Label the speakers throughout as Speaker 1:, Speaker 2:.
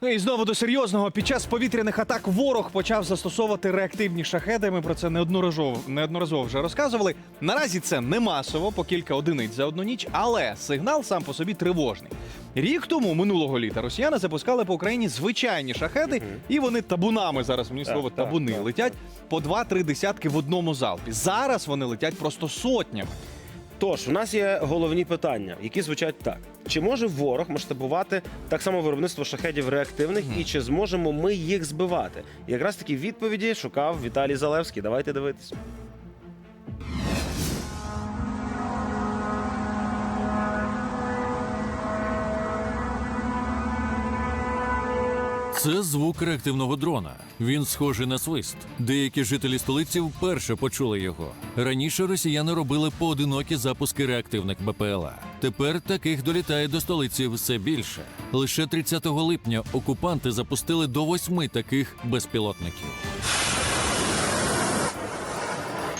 Speaker 1: Ну і знову до серйозного. Під час повітряних атак ворог почав застосовувати реактивні шахеди. Ми про це неодноразово, неодноразово вже розказували. Наразі це не масово, по кілька одиниць за одну ніч, але сигнал сам по собі тривожний. Рік тому, минулого літа, росіяни запускали по Україні звичайні шахеди, і вони табунами зараз мені слово
Speaker 2: так,
Speaker 1: табуни
Speaker 2: так,
Speaker 1: летять по два-три десятки в одному залпі. Зараз вони летять просто сотнями.
Speaker 2: Тож, у нас є головні питання, які звучать так: чи може ворог масштабувати так само виробництво шахедів реактивних, і чи зможемо ми їх збивати? І якраз такі відповіді шукав Віталій Залевський. Давайте дивитись.
Speaker 3: Це звук реактивного дрона. Він схожий на свист. Деякі жителі столиці вперше почули його. Раніше росіяни робили поодинокі запуски реактивних БПЛА. Тепер таких долітає до столиці все більше. Лише 30 липня окупанти запустили до восьми таких безпілотників.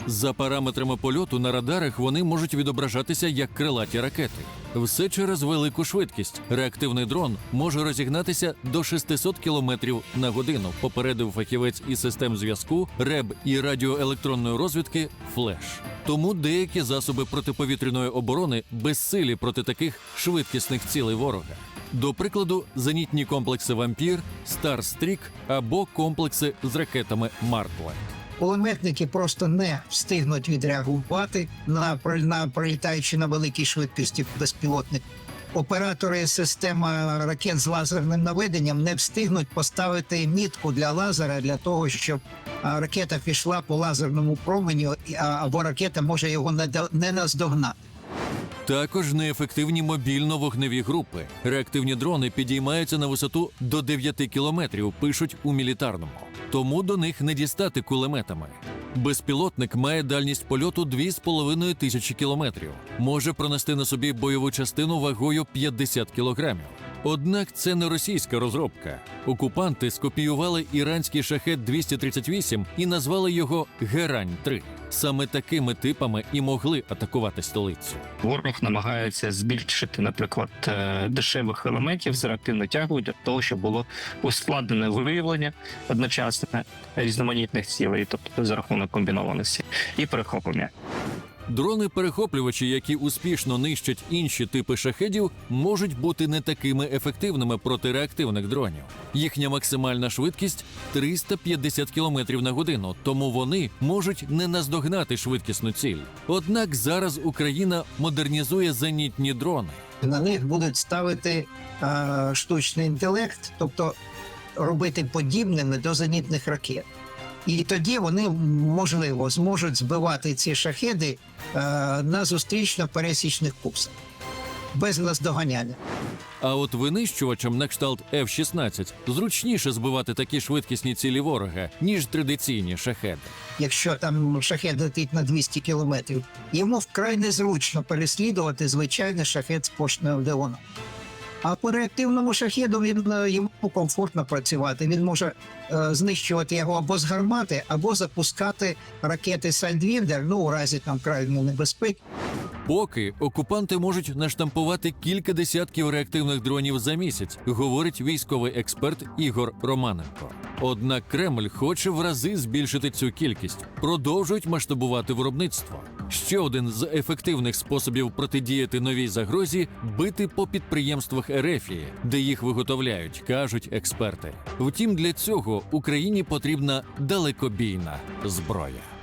Speaker 3: За параметрами польоту на радарах вони можуть відображатися як крилаті ракети. Все через велику швидкість. Реактивний дрон може розігнатися до 600 км на годину. Попередив фахівець із систем зв'язку, РЕБ і радіоелектронної розвідки Флеш. Тому деякі засоби протиповітряної оборони безсилі проти таких швидкісних цілей ворога. До прикладу, зенітні комплекси Вампір, Старстрік або комплекси з ракетами Марклайт.
Speaker 4: Кулеметники просто не встигнуть відреагувати на, на прилітаючи на великій швидкості безпілотник. Оператори системи ракет з лазерним наведенням не встигнуть поставити мітку для лазера для того, щоб ракета пішла по лазерному променю, або ракета може його не наздогнати.
Speaker 3: Також неефективні мобільно-вогневі групи. Реактивні дрони підіймаються на висоту до 9 кілометрів, пишуть у мілітарному. Тому до них не дістати кулеметами. Безпілотник має дальність польоту 2,5 тисячі кілометрів. Може пронести на собі бойову частину вагою 50 кілограмів. Однак це не російська розробка. Окупанти скопіювали іранський шахет 238 і назвали його Герань 3 Саме такими типами і могли атакувати столицю.
Speaker 5: Ворог намагається збільшити, наприклад, е, дешевих елементів з реактивною тягою для того, щоб було ускладнене виявлення одночасне різноманітних цілей, тобто за рахунок комбінованості і перехоплення.
Speaker 3: Дрони-перехоплювачі, які успішно нищать інші типи шахедів, можуть бути не такими ефективними проти реактивних дронів. Їхня максимальна швидкість 350 км на годину, тому вони можуть не наздогнати швидкісну ціль. Однак зараз Україна модернізує зенітні дрони.
Speaker 4: На них будуть ставити е, штучний інтелект, тобто робити подібними до зенітних ракет. І тоді вони можливо зможуть збивати ці шахеди е, на зустрічно-пересічних курсах без наздоганяння.
Speaker 3: А от винищувачам на кшталт F-16 зручніше збивати такі швидкісні цілі ворога, ніж традиційні шахеди.
Speaker 4: Якщо там шахет летить на 200 кілометрів, йому вкрай незручно переслідувати звичайний шахет з почтою Одеоном. А по реактивному шахіду він е, йому комфортно працювати. Він може е, знищувати його або з гармати, або запускати ракети Сальдвіндер, ну у разі там крайньої небезпеки.
Speaker 3: Поки окупанти можуть наштампувати кілька десятків реактивних дронів за місяць, говорить військовий експерт Ігор Романенко. Однак Кремль хоче в рази збільшити цю кількість, продовжують масштабувати виробництво. Ще один з ефективних способів протидіяти новій загрозі бити по підприємствах Ерефії, де їх виготовляють, кажуть експерти. Втім, для цього Україні потрібна далекобійна зброя.